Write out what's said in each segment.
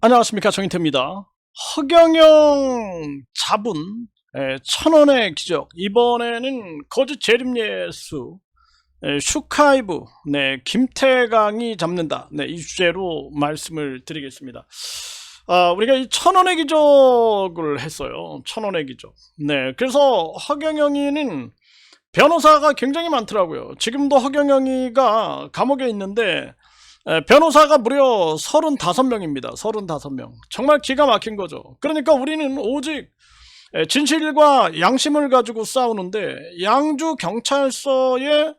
안녕하십니까 정인태입니다. 허경영 자분 에, 천원의 기적 이번에는 거짓 재림예수 에, 슈카이브 네 김태강이 잡는다 네, 이 주제로 말씀을 드리겠습니다. 아, 우리가 이 천원의 기적을 했어요. 천원의 기적. 네, 그래서 허경영이는 변호사가 굉장히 많더라고요. 지금도 허경영이가 감옥에 있는데 에, 변호사가 무려 35명입니다. 35명. 정말 기가 막힌 거죠. 그러니까 우리는 오직 에, 진실과 양심을 가지고 싸우는데 양주 경찰서에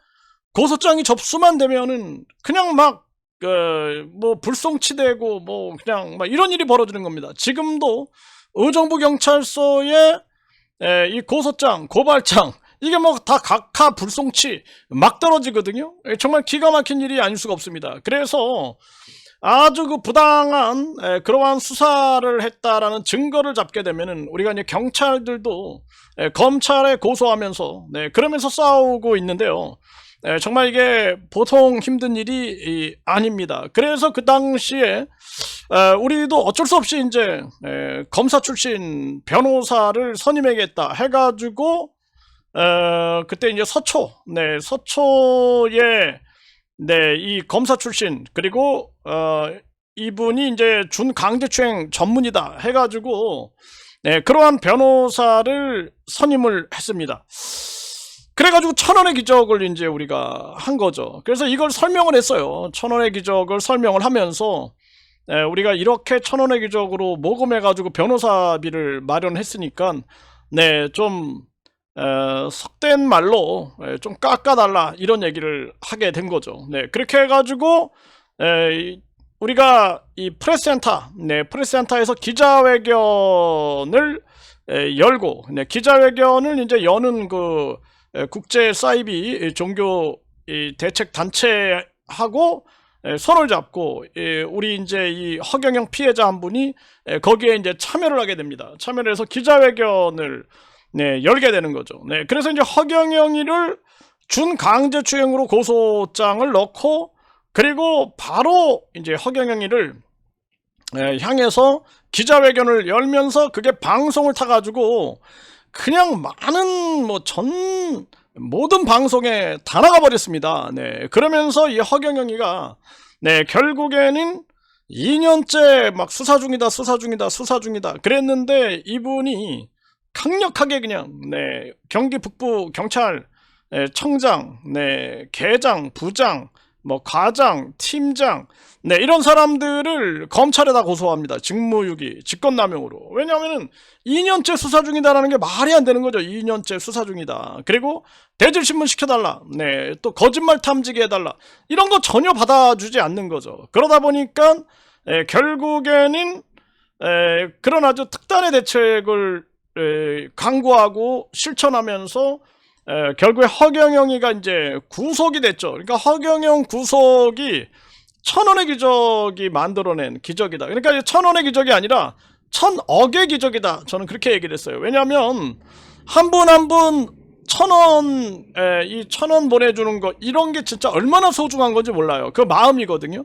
고소장이 접수만 되면은 그냥 막 그, 뭐 불송치되고 뭐 그냥 막 이런 일이 벌어지는 겁니다. 지금도 의정부 경찰서에 에, 이 고소장, 고발장 이게 뭐 다 각하 불송치 막 떨어지거든요. 에, 정말 기가 막힌 일이 아닐 수가 없습니다. 그래서 아주 그 부당한 에, 그러한 수사를 했다라는 증거를 잡게 되면은 우리가 이제 경찰들도 에, 검찰에 고소하면서 네, 그러면서 싸우고 있는데요. 에, 정말 이게 보통 힘든 일이 이, 아닙니다. 그래서 그 당시에 에, 우리도 어쩔 수 없이 이제 에, 검사 출신 변호사를 선임하겠다 해가지고 어, 그때 이제 서초, 네, 서초에, 네, 이 검사 출신, 그리고, 어, 이분이 이제 준강제추행 전문이다 해가지고, 네, 그러한 변호사를 선임을 했습니다. 그래가지고 천원의 기적을 이제 우리가 한 거죠. 그래서 이걸 설명을 했어요. 천원의 기적을 설명을 하면서, 네, 우리가 이렇게 천원의 기적으로 모금해가지고 변호사비를 마련했으니까, 네, 좀, 에, 속된 말로 에, 좀 깎아달라 이런 얘기를 하게 된 거죠. 네, 그렇게 해가지고 에, 이- 우리가 이 프레스센터, 네, 프레스센터에서 기자회견을 에, 열고, 네, 기자회견을 이제 여는 그 에, 국제 사이비 종교 이 대책 단체하고 에, 손을 잡고 예, 우리 이제 이 허경영 피해자 한 분이 에, 거기에 이제 참여를 하게 됩니다. 참여를 해서 기자회견을 네, 열게 되는 거죠. 네, 그래서 이제 허경영이를 준강제추행으로 고소장을 넣고 그리고 바로 이제 허경영이를 예, 향해서 기자회견을 열면서 그게 방송을 타가지고 그냥 많은 뭐 전 모든 방송에 다 나가 버렸습니다. 네, 그러면서 이 허경영이가 네 결국에는 2년째 막 수사 중이다, 수사 중이다, 수사 중이다 그랬는데 이분이 강력하게 그냥 네 경기 북부 경찰 예, 청장, 네 계장, 부장, 뭐 과장, 팀장, 네 이런 사람들을 검찰에다 고소합니다. 직무유기, 직권남용으로. 왜냐하면은 2년째 수사 중이다라는 게 말이 안 되는 거죠. 2년째 수사 중이다. 그리고 대질 신문 시켜달라. 네, 또 거짓말 탐지기 해달라. 이런 거 전혀 받아주지 않는 거죠. 그러다 보니까 예, 결국에는 에, 그런 아주 특단의 대책을 에, 강구하고 실천하면서 에, 결국에 허경영이가 이제 구속이 됐죠. 그러니까 허경영 구속이 천원의 기적이 만들어낸 기적이다. 그러니까 천원의 기적이 아니라 천억의 기적이다. 저는 그렇게 얘기를 했어요. 왜냐하면 한 분 한 분 천원 이 천 원 보내주는 거 이런 게 진짜 얼마나 소중한 건지 몰라요. 그 마음이거든요.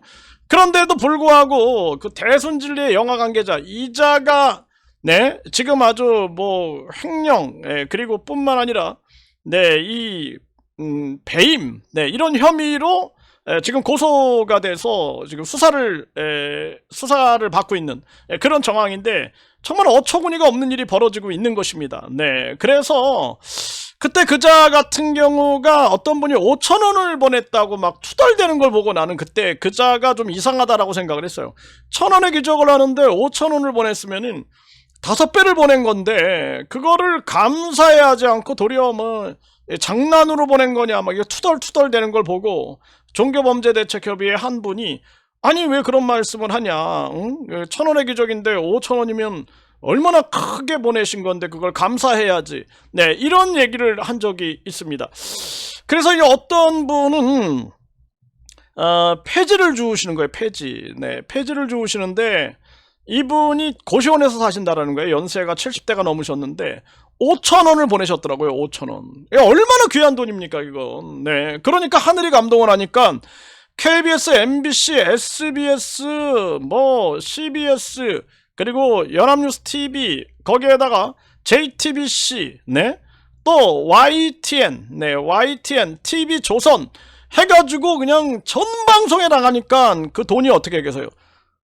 그런데도 불구하고 그 대순진리의 영화 관계자 이자가 네 지금 아주 뭐 횡령 예, 그리고 뿐만 아니라 네 이 음, 배임 네 이런 혐의로 에, 지금 고소가 돼서 지금 수사를 에, 수사를 받고 있는 에, 그런 정황인데 정말 어처구니가 없는 일이 벌어지고 있는 것입니다. 네, 그래서 그때 그자 같은 경우가 어떤 분이 5천 원을 보냈다고 막 투덜대는 걸 보고 나는 그때 그자가 좀 이상하다라고 생각을 했어요. 천 원의 기적을 하는데 5천 원을 보냈으면은 다섯 배를 보낸 건데 그거를 감사해야 하지 않고 도리어 뭐 장난으로 보낸 거냐 막 이거 투덜투덜 되는 걸 보고 종교범죄대책협의회 한 분이 아니 왜 그런 말씀을 하냐 응? 그천 원의 기적인데 오천 원이면 얼마나 크게 보내신 건데 그걸 감사해야지. 네 이런 얘기를 한 적이 있습니다. 그래서 이 어떤 분은 어, 폐지를 주우시는 거예요 폐지. 네 폐지를 주우시는데 이분이 고시원에서 사신다라는 거예요 연세가 70대가 넘으셨는데 5천 원을 보내셨더라고요. 5천 원. 얼마나 귀한 돈입니까 이건. 네. 그러니까 하늘이 감동을 하니까 KBS, MBC, SBS, 뭐 CBS 그리고 연합뉴스 TV 거기에다가 JTBC 네. 또 YTN, 네, YTN, TV 조선 해가지고 그냥 전 방송에 나가니까 그 돈이 어떻게 계세요?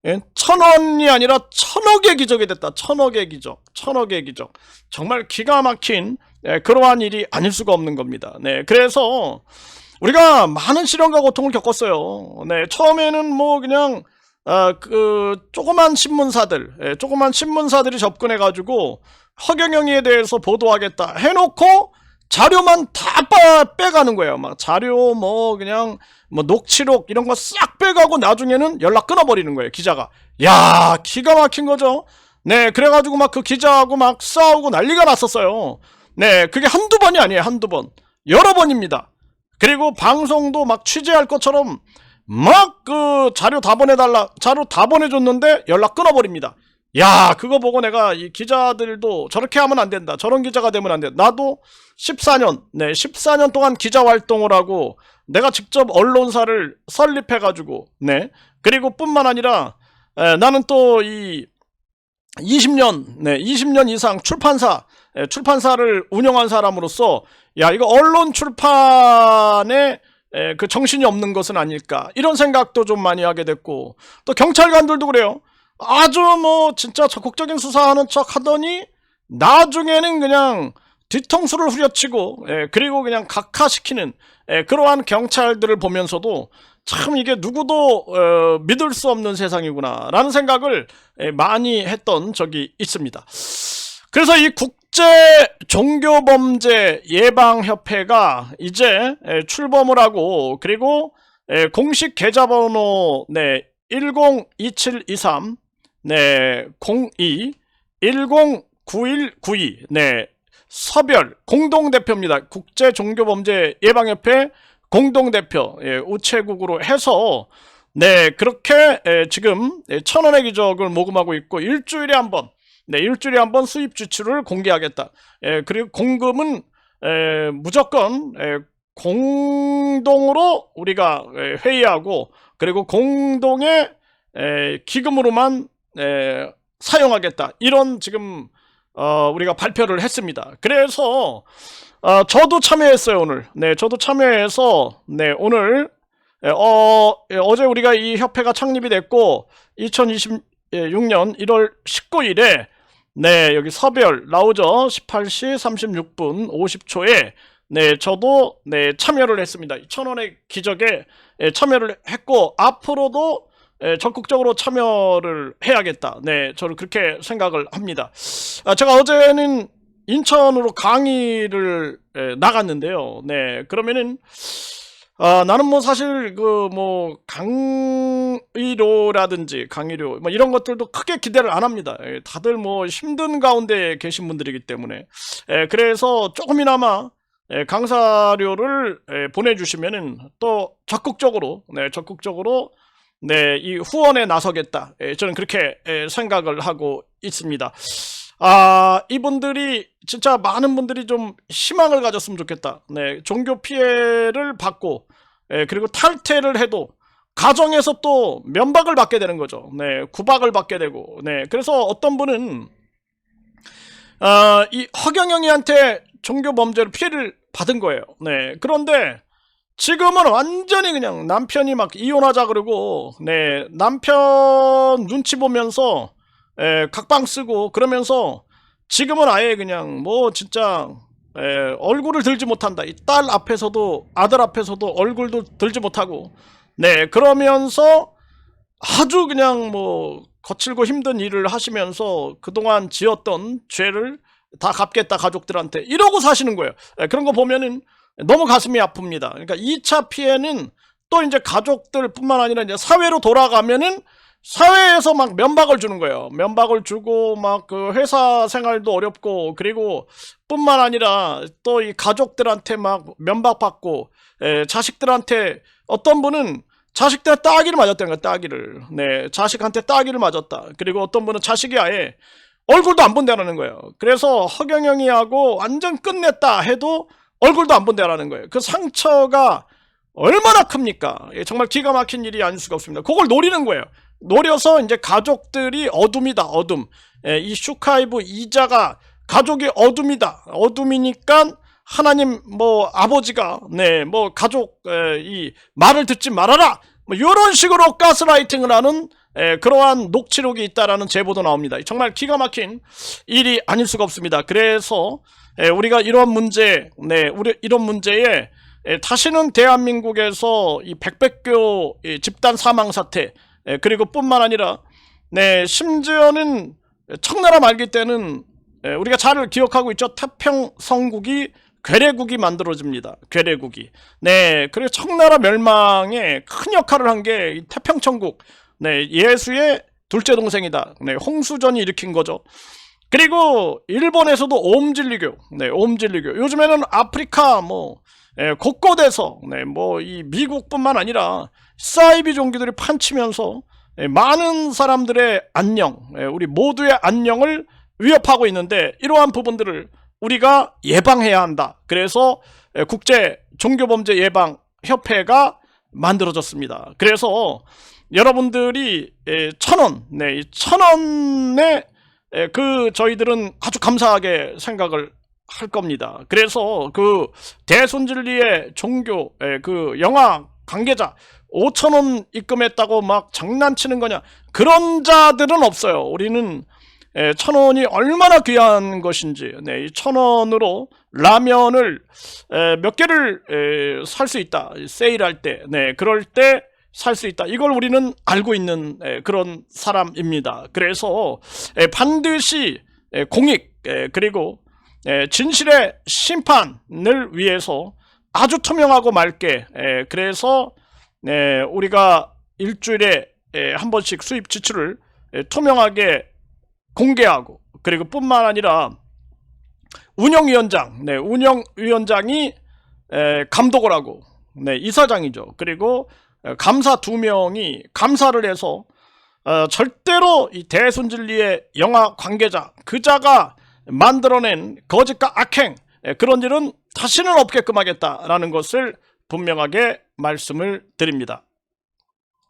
예, 천 원이 아니라 천억의 기적이 됐다. 천억의 기적, 천억의 기적. 정말 기가 막힌 예, 그러한 일이 아닐 수가 없는 겁니다. 네, 그래서 우리가 많은 시련과 고통을 겪었어요. 네, 처음에는 뭐 그냥 아, 그 조그만 신문사들, 예, 조그만 신문사들이 접근해 가지고 허경영에 대해서 보도하겠다 해놓고 자료만 다 빠, 빼가는 거예요. 막 자료 뭐 그냥 뭐 녹취록 이런 거 싹 빼가고 나중에는 연락 끊어버리는 거예요. 기자가. 야 기가 막힌 거죠. 네 그래가지고 막 그 기자하고 막 싸우고 난리가 났었어요. 네 그게 한두 번이 아니에요. 한두 번. 여러 번입니다. 그리고 방송도 막 취재할 것처럼 막 그 자료 다 보내달라 자료 다 보내줬는데 연락 끊어버립니다. 야 그거 보고 내가 이 기자들도 저렇게 하면 안 된다. 저런 기자가 되면 안 된다. 나도 14년 네 14년 동안 기자 활동을 하고 내가 직접 언론사를 설립해 가지고 네 그리고 뿐만 아니라 에, 나는 또 이 20년 네 20년 이상 출판사 에, 출판사를 운영한 사람으로서 야 이거 언론 출판에 에, 그 정신이 없는 것은 아닐까 이런 생각도 좀 많이 하게 됐고 또 경찰관들도 그래요 아주 뭐 진짜 적극적인 수사하는 척 하더니 나중에는 그냥 뒤통수를 후려치고 예, 그리고 그냥 각하시키는 예, 그러한 경찰들을 보면서도 참 이게 누구도 어, 믿을 수 없는 세상이구나라는 생각을 예, 많이 했던 적이 있습니다. 그래서 이 국제 종교 범죄 예방 협회가 이제 에, 출범을 하고 그리고 에, 공식 계좌번호 네 102723 네 02 109192 네 서별 공동대표입니다. 국제 종교범죄 예방협회 공동대표 예, 우체국으로 해서 네 그렇게 에, 지금 예, 천 원의 기적을 모금하고 있고 일주일에 한번 네, 일주일에 한 번 수입 지출을 공개하겠다. 예, 그리고 공금은 에, 무조건 에, 공동으로 우리가 에, 회의하고 그리고 공동의 에, 기금으로만 에, 사용하겠다. 이런 지금 어, 우리가 발표를 했습니다. 그래서 어, 저도 참여했어요 오늘. 네, 저도 참여해서 네 오늘 에, 어, 예, 어제 우리가 이 협회가 창립이 됐고 2026년 1월 19일에 네, 여기 서별 나오죠. 18시 36분 50초에 네, 저도 네, 참여를 했습니다. 2,000원의 기적에 예, 참여를 했고 앞으로도 예, 적극적으로 참여를 해야겠다. 네, 저는 그렇게 생각을 합니다. 아, 제가 어제는 인천으로 강의를 예, 나갔는데요. 네, 그러면은 아, 나는 뭐 사실 그 뭐 강의료라든지 강의료 뭐 이런 것들도 크게 기대를 안 합니다. 예, 다들 뭐 힘든 가운데 계신 분들이기 때문에 예, 그래서 조금이나마 예, 강사료를 예, 보내주시면은 또 적극적으로 네 적극적으로 네 이 후원에 나서겠다. 예, 저는 그렇게 예, 생각을 하고 있습니다. 아, 이분들이 진짜 많은 분들이 좀 희망을 가졌으면 좋겠다. 네, 종교 피해를 받고, 예, 그리고 탈퇴를 해도 가정에서 또 면박을 받게 되는 거죠. 네, 구박을 받게 되고, 네, 그래서 어떤 분은 아, 이 허경영이한테 종교 범죄로 피해를 받은 거예요. 네, 그런데 지금은 완전히 그냥 남편이 막 이혼하자 그러고, 네, 남편 눈치 보면서 에, 각방 쓰고 그러면서 지금은 아예 그냥 뭐 진짜 에, 얼굴을 들지 못한다. 이 딸 앞에서도 아들 앞에서도 얼굴도 들지 못하고 네 그러면서 아주 그냥 뭐 거칠고 힘든 일을 하시면서 그동안 지었던 죄를 다 갚겠다 가족들한테 이러고 사시는 거예요. 에, 그런 거 보면은 너무 가슴이 아픕니다. 그러니까 2차 피해는 또 이제 가족들뿐만 아니라 이제 사회로 돌아가면은 사회에서 막 면박을 주는 거예요. 면박을 주고 막 그 회사 생활도 어렵고 그리고 뿐만 아니라 또 이 가족들한테 막 면박 받고 에, 자식들한테 어떤 분은 자식들한테 따기를 맞았다는 거야 따기를 네 자식한테 따기를 맞았다 그리고 어떤 분은 자식이 아예 얼굴도 안 본다라는 거예요 그래서 허경영이하고 완전 끝냈다 해도 얼굴도 안 본다라는 거예요 그 상처가 얼마나 큽니까? 예, 정말 기가 막힌 일이 아닐 수가 없습니다. 그걸 노리는 거예요. 노려서 이제 가족들이 어둠이다, 어둠. 예, 이 슈카이브 이자가 가족이 어둠이다, 어둠이니까 하나님 뭐 아버지가 네 뭐 가족 에, 이 말을 듣지 말아라 뭐 이런 식으로 가스라이팅을 하는 에, 그러한 녹취록이 있다라는 제보도 나옵니다. 정말 기가 막힌 일이 아닐 수가 없습니다. 그래서 에, 우리가 이런 문제, 네, 우리 이런 문제에 에, 다시는 대한민국에서 이 백백교 이 집단 사망 사태 에, 그리고 뿐만 아니라 네 심지어는 청나라 말기 때는 에, 우리가 잘 기억하고 있죠. 태평 성국이 괴뢰국이 만들어집니다. 괴뢰국이. 네, 그리고 청나라 멸망에 큰 역할을 한 게 태평천국. 네, 예수의 둘째 동생이다. 네, 홍수전이 일으킨 거죠. 그리고 일본에서도 옴진리교, 네, 옴진리교. 요즘에는 아프리카 뭐 예, 곳곳에서 네, 뭐 이 미국뿐만 아니라 사이비 종교들이 판치면서 예, 많은 사람들의 안녕, 예, 우리 모두의 안녕을 위협하고 있는데 이러한 부분들을 우리가 예방해야 한다. 그래서 예, 국제 종교범죄 예방 협회가 만들어졌습니다. 그래서 여러분들이 예, 천 원, 네, 이천 원에 예, 그 저희들은 아주 감사하게 생각을 할 겁니다. 그래서 그 대손진리의 종교 예, 그 영화 관계자 5천 원 입금했다고 막 장난치는 거냐 그런 자들은 없어요. 우리는 예, 천 원이 얼마나 귀한 것인지 네, 이천 원으로 라면을 에, 몇 개를 살 수 있다 세일할 때 네, 그럴 때 살 수 있다 이걸 우리는 알고 있는 에, 그런 사람입니다. 그래서 에, 반드시 에, 공익 에, 그리고 에, 진실의 심판을 위해서 아주 투명하고 맑게 에, 그래서 에, 우리가 일주일에 에, 한 번씩 수입 지출을 에, 투명하게 공개하고 그리고 뿐만 아니라 운영위원장, 네, 운영위원장이 에, 감독을 하고 네, 이사장이죠. 그리고 에, 감사 두 명이 감사를 해서 어, 절대로 이 대순진리의 영화 관계자 그자가 만들어낸 거짓과 악행 에, 그런 일은 다시는 없게끔 하겠다라는 것을 분명하게 말씀을 드립니다.